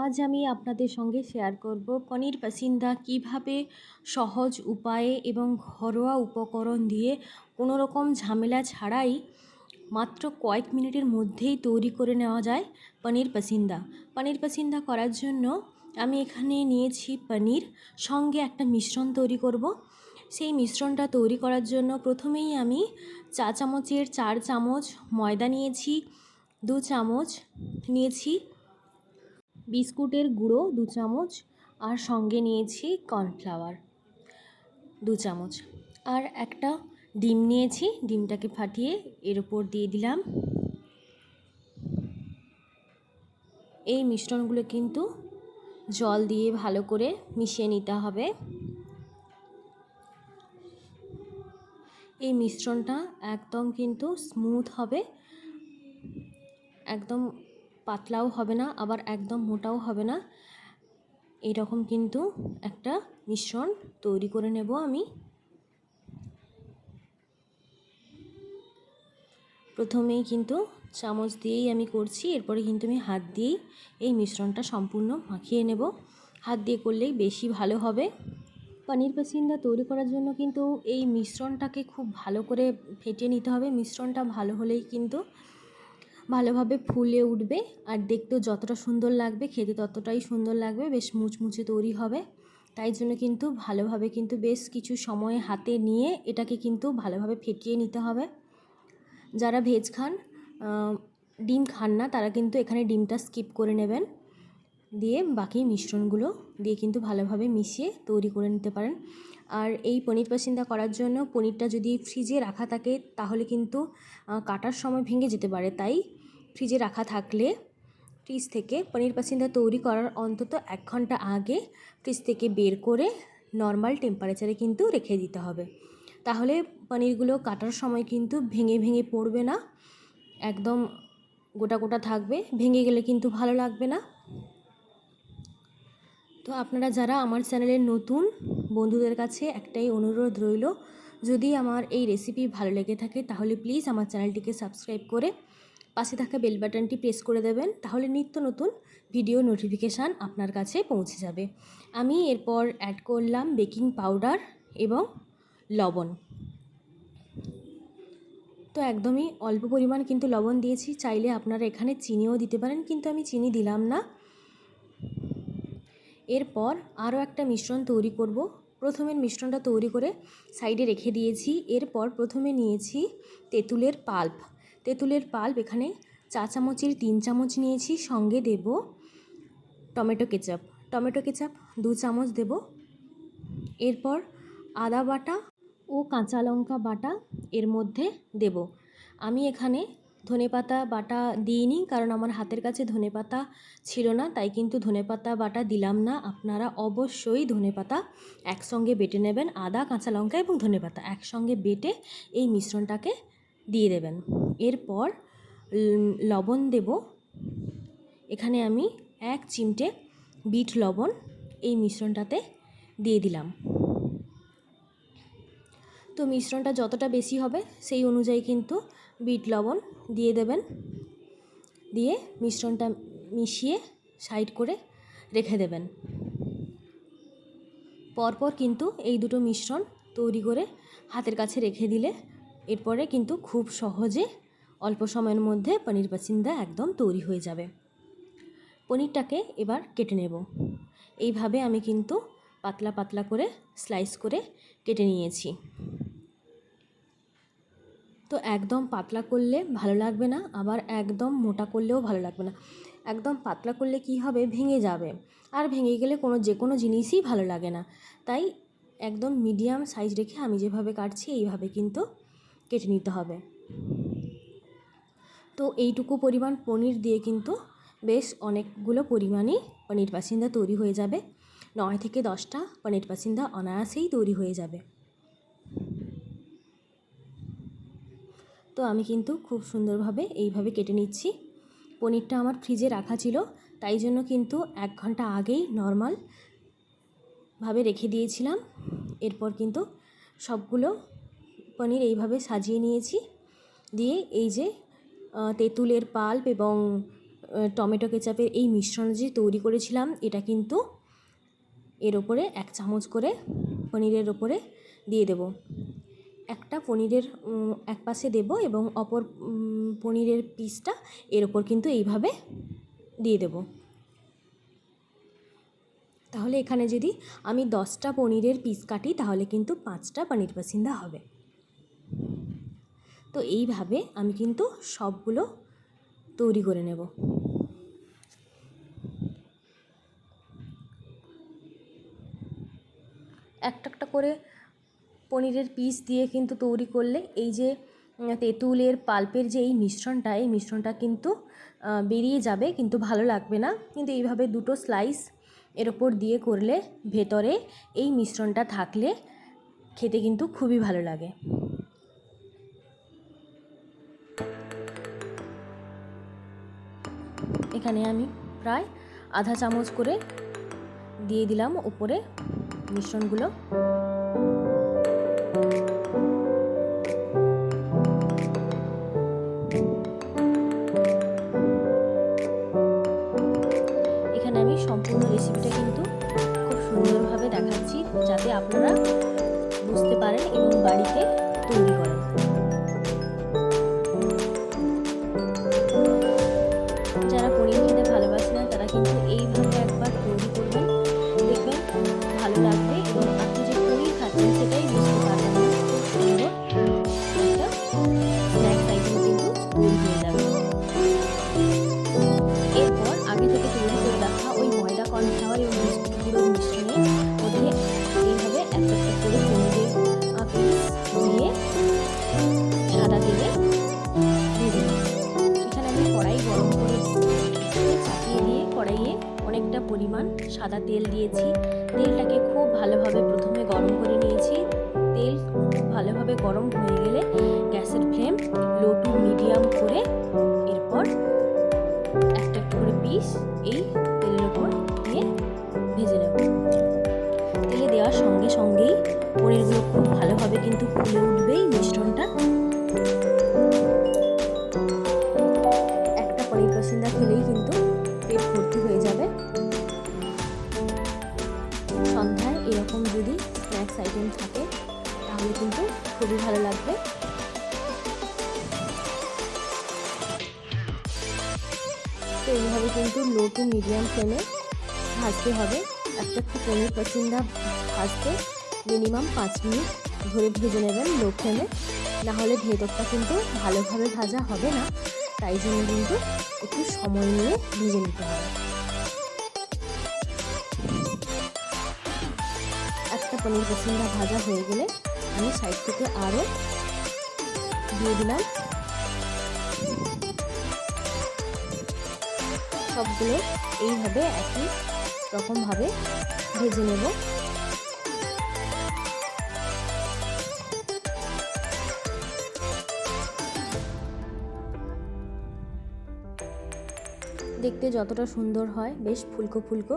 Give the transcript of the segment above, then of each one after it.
আজ আমি আপনাদের সঙ্গে শেয়ার করব পনির পাসিন্দা কীভাবে সহজ উপায়ে এবং ঘরোয়া উপকরণ দিয়ে কোনো রকম ঝামেলা ছাড়াই মাত্র কয়েক মিনিটের মধ্যেই তৈরি করে নেওয়া যায় পনির পাসিন্দা। পনির পাসিন্দা করার জন্য আমি এখানে নিয়েছি পনির, সঙ্গে একটা মিশ্রণ তৈরি করব। সেই মিশ্রণটা তৈরি করার জন্য প্রথমেই আমি চা চামচের চার চামচ ময়দা নিয়েছি, দু চামচ নিয়েছি বিস্কুটের গুঁড়ো দু চামচ আর সঙ্গে নিয়েছি কর্নফ্লাওয়ার দু চামচ। আর একটা ডিম নিয়েছি, ডিমটাকে ফাটিয়ে এর ওপর দিয়ে দিলাম। এই মিশ্রণগুলো কিন্তু জল দিয়ে ভালো করে মিশিয়ে নিতে হবে। এই মিশ্রণটা একদম কিন্তু স্মুথ হবে। একদম পাতলাও হবে না, আবার একদম মোটাও হবে না। এরকম কিন্তু একটা মিশ্রণ তৈরি করে নেব আমি। প্রথমেই কিন্তু চামচ দিয়েই আমি করছি, এরপরে কিন্তু আমি হাত দিয়েই এই মিশ্রণটা সম্পূর্ণ মাখিয়ে নেব। হাত দিয়ে করলেই বেশি ভালো হবে। পনির পাসিন্দা তৈরি করার জন্য কিন্তু এই মিশ্রণটাকে খুব ভালো করে ফেটিয়ে নিতে হবে। মিশ্রণটা ভালো হলেই কিন্তু ভালোভাবে ফুলে উঠবে আর দেখতেও যতটা সুন্দর লাগবে, খেতে ততটাই সুন্দর লাগবে, বেশ মুচমুচে তৈরি হবে। তাই জন্য কিন্তু ভালোভাবে কিন্তু বেশ কিছু সময় হাতে নিয়ে এটাকে কিন্তু ভালোভাবে ফেটিয়ে নিতে হবে। যারা ভেজ খান ডিম খান না, তারা কিন্তু এখানে ডিমটা স্কিপ করে নেবেন। দিয়ে বাকি মিশ্রণগুলো দিয়ে কিন্তু ভালোভাবে মিশিয়ে তৈরি করে নিতে পারেন। আর এই পনির পাসিন্দা করার জন্য পনিরটা যদি ফ্রিজে রাখা থাকে, তাহলে কিন্তু কাটার সময় ভেঙে যেতে পারে। তাই ফ্রিজে রাখা থাকলে ফ্রিজ থেকে পনির পাসিন্দা তৈরি করার অন্তত এক ঘণ্টা আগে ফ্রিজ থেকে বের করে নর্মাল টেম্পারেচারে কিন্তু রেখে দিতে হবে। তাহলে পনিরগুলো কাটার সময় কিন্তু ভেঙে ভেঙে পড়বে না, একদম গোটা গোটা থাকবে, ভেঙে গেলে কিন্তু ভালো লাগবে না। তো আপনারা যারা আমার চ্যানেলের নতুন, বন্ধুদের কাছে একটাই অনুরোধ রইল, যদি আমার এই রেসিপি ভালো লেগে থাকে তাহলে প্লিজ আমার চ্যানেলটিকে সাবস্ক্রাইব করে পাশে থাকা বেল বাটনটি প্রেস করে দেবেন, তাহলে নিত্য নতুন ভিডিও নোটিফিকেশান আপনার কাছে পৌঁছে যাবে। আমি এরপর অ্যাড করলাম বেকিং পাউডার এবং লবণ। তো একদমই অল্প পরিমাণ কিন্তু লবণ দিয়েছি, চাইলে আপনারা এখানে চিনিও দিতে পারেন, কিন্তু আমি চিনি দিলাম না। এরপর আরও একটা মিশ্রণ তৈরি করব। প্রথমের মিশ্রণটা তৈরি করে সাইডে রেখে দিয়েছি, এরপর প্রথমে নিয়েছি তেঁতুলের পাল্প। তেঁতুলের পাল্প এখানে চা চামচের তিন চামচ নিয়েছি, সঙ্গে দেব টমেটো কেচাপ। টমেটো কেচাপ দু চামচ দেব। এরপর আদা বাটা ও কাঁচা লঙ্কা বাটা এর মধ্যে দেব। আমি এখানে ধনেপাতা বাটা দিইনি, কারণ আমার হাতের কাছে ধনেপাতা ছিল না, তাই কিন্তু ধনেপাতা বাটা দিলাম না। আপনারা অবশ্যই ধনেপাতা একসঙ্গে বেটে নেবেন, আদা, কাঁচা লঙ্কা এবং ধনেপাতা একসঙ্গে বেটে এই মিশ্রণটাকে দিয়ে দেবেন। এরপর লবণ দেব। এখানে আমি এক চিমটে বিট লবণ এই মিশ্রণটাতে দিয়ে দিলাম। তো মিশ্রণটা যতটা বেশি হবে সেই অনুযায়ী কিন্তু বিট লবণ দিয়ে দেবেন। দিয়ে মিশ্রণটা মিশিয়ে সাইড করে রেখে দেবেন। পরপর কিন্তু এই দুটো মিশ্রণ তৈরি করে হাতের কাছে রেখে দিলে এরপরে কিন্তু খুব সহজে অল্প সময়ের মধ্যে পনির পাসিন্দা একদম তৈরি হয়ে যাবে। পনিরটাকে এবার কেটে নেব। এইভাবে আমি কিন্তু পাতলা পাতলা করে স্লাইস করে কেটে নিয়েছি। তো একদম পাতলা করলে ভালো লাগবে না, আবার একদম মোটা করলেও ভালো লাগবে না। একদম পাতলা করলে কি হবে? ভেঙে যাবে। আর ভেঙে গেলে কোনো যে কোনো জিনিসই ভালো লাগে না। তাই একদম মিডিয়াম সাইজ রেখে আমি যেভাবে কাটছি, এইভাবে কিন্তু কেটে নিতে হবে। তো এইটুকু পরিমাণ পনির দিয়ে কিন্তু বেশ অনেকগুলো পরিমাণই পনির পাসিন্দা তৈরি হয়ে যাবে। নয় থেকে দশটা পনির পাসিন্দা অনায়াসেই তৈরি হয়ে যাবে। তো আমি কিন্তু খুব সুন্দরভাবে এইভাবে কেটে নিচ্ছি। পনিরটা আমার ফ্রিজে রাখা ছিল, তাই জন্য কিন্তু এক ঘণ্টা আগেই নর্মালভাবে রেখে দিয়েছিলাম। এরপর কিন্তু সবগুলো পনির এইভাবে সাজিয়ে নিয়েছি। দিয়ে এই যে তেঁতুলের পাল্প এবং টমেটো কেচাপের এই মিশ্রণ যে তৈরি করেছিলাম, এটা কিন্তু এর ওপরে এক চামচ করে পনিরের ওপরে দিয়ে দেব। একটা পনিরের এক পাশে দেব এবং অপর পনিরের পিসটা এর ওপর কিন্তু এইভাবে দিয়ে দেব। তাহলে এখানে যদি আমি দশটা পনিরের পিস কাটি, তাহলে কিন্তু পাঁচটা পনির পাসিন্দা হবে। তো এইভাবে আমি কিন্তু সবগুলো তৈরি করে নেব। একটা একটা করে পনিরের পিস দিয়ে কিন্তু তৈরি করলে এই যে তেঁতুলের পাল্পের যে এই মিশ্রণটা এই মিশ্রণটা কিন্তু বেরিয়ে যাবে, কিন্তু ভালো লাগবে না। কিন্তু এইভাবে দুটো স্লাইস এর ওপর দিয়ে করলে ভেতরে এই মিশ্রণটা থাকলে খেতে কিন্তু খুবই ভালো লাগে। এখানে আমি প্রায় আধা চামচ করে দিয়ে দিলাম উপরে মিশ্রণগুলো। এখানে আমি সম্পূর্ণ রেসিপিটা কিন্তু খুব সুন্দরভাবে দেখাচ্ছি, যাতে আপনারা ভালোভাবে গরম হয়ে গেলে গ্যাসের ফ্লেম লো টু মিডিয়াম করে এরপর একটা একটা করে পিস এই তেলের ওপর দিয়ে ভেজে নেব। তেলে দেওয়ার সঙ্গে সঙ্গেই পনিরগুলো খুব ভালোভাবে কিন্তু ফুলে উঠবেই মিশ্রণটা। তো এইভাবে কিন্তু লো টু মিডিয়াম ফ্লেমে ভাজতে হবে। একটা একটু পনির পছন্দা ভাজতে মিনিমাম পাঁচ মিনিট ধরে ভেজে নেবেন লো ফ্লেমে নাহলে ভেতরটা কিন্তু ভালোভাবে ভাজা হবে না। তাই জন্য কিন্তু একটু সময় নিয়ে ভেজে নিতে হবে। একটা পনির পছন্দা ভাজা হয়ে গেলে আমি সাইড থেকে আরও দিয়ে দিলাম সবগুলো এইভাবে একই রকমভাবে ভেজে নেব। দেখতে যতটা সুন্দর হয়, বেশ ফুলকো ফুলকো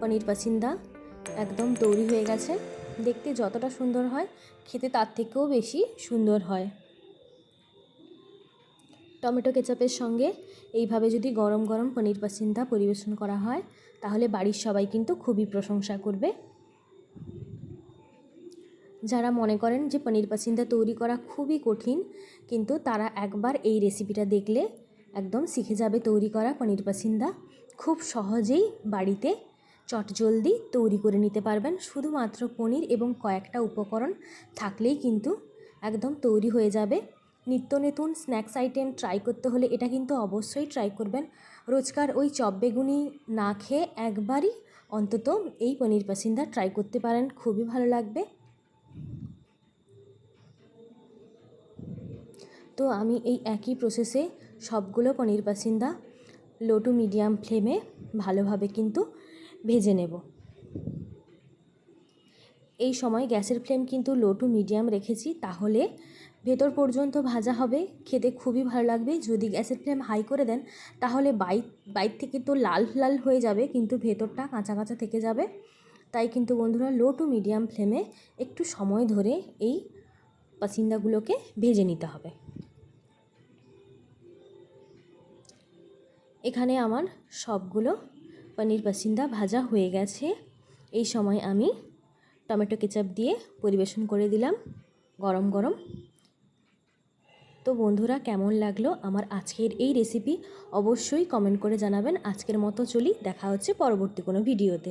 পনির পাসিন্দা একদম তৈরি হয়ে গেছে। দেখতে যতটা সুন্দর হয়, খেতে তার থেকেও বেশি সুন্দর হয়। টমেটো কেচাপের সঙ্গে এইভাবে যদি গরম গরম পনির পাসিন্দা পরিবেশন করা হয়, তাহলে বাড়ির সবাই কিন্তু খুবই প্রশংসা করবে। যারা মনে করেন যে পনির পাসিন্দা তৈরি করা খুবই কঠিন, কিন্তু তারা একবার এই রেসিপিটা দেখলে একদম শিখে যাবে তৈরি করা পনির পাসিন্দা খুব সহজেই বাড়িতে চটজলদি তৈরি করে নিতে পারবেন। শুধুমাত্র পনির এবং কয়েকটা উপকরণ থাকলেই কিন্তু একদম তৈরি হয়ে যাবে। নিত্য নতুন স্ন্যাক্স আইটেম ট্রাই করতে হলে এটা কিন্তু অবশ্যই ট্রাই করবেন। রোজকার ওই চপ বেগুনি না খেয়ে একবারই অন্তত এই পনির পাসিন্দা ট্রাই করতে পারেন, খুবই ভালো লাগবে। তো আমি এই একই প্রসেসে সবগুলো paneer pasanda low to medium ফ্লেমে ভালোভাবে কিন্তু ভেজে নেব। এই সময় গ্যাসের ফ্লেম কিন্তু লো টু মিডিয়াম রেখেছি, তাহলে ভেতর পর্যন্ত ভাজা হবে, খেতে খুবই ভালো লাগবে। যদি গ্যাসের ফ্লেম হাই করে দেন, তাহলে বাইর বাইর থেকে তো লাল লাল হয়ে যাবে, কিন্তু ভেতরটা কাঁচা কাঁচা থেকে যাবে। তাই কিন্তু বন্ধুরা লো টু মিডিয়াম ফ্লেমে একটু সময় ধরে এই পাসিন্দাগুলোকে ভেজে নিতে হবে। এখানে আমার সবগুলো পনির পাসিন্দা ভাজা হয়ে গেছে। এই সময় আমি টমেটো কেচাপ দিয়ে পরিবেশন করে দিলাম, গরম গরম। তো বন্ধুরা কেমন লাগল আমার আজকের এই রেসিপি অবশ্যই কমেন্ট করে জানাবেন। আজকের মতো চলি, দেখা হচ্ছে পরবর্তী কোনো ভিডিওতে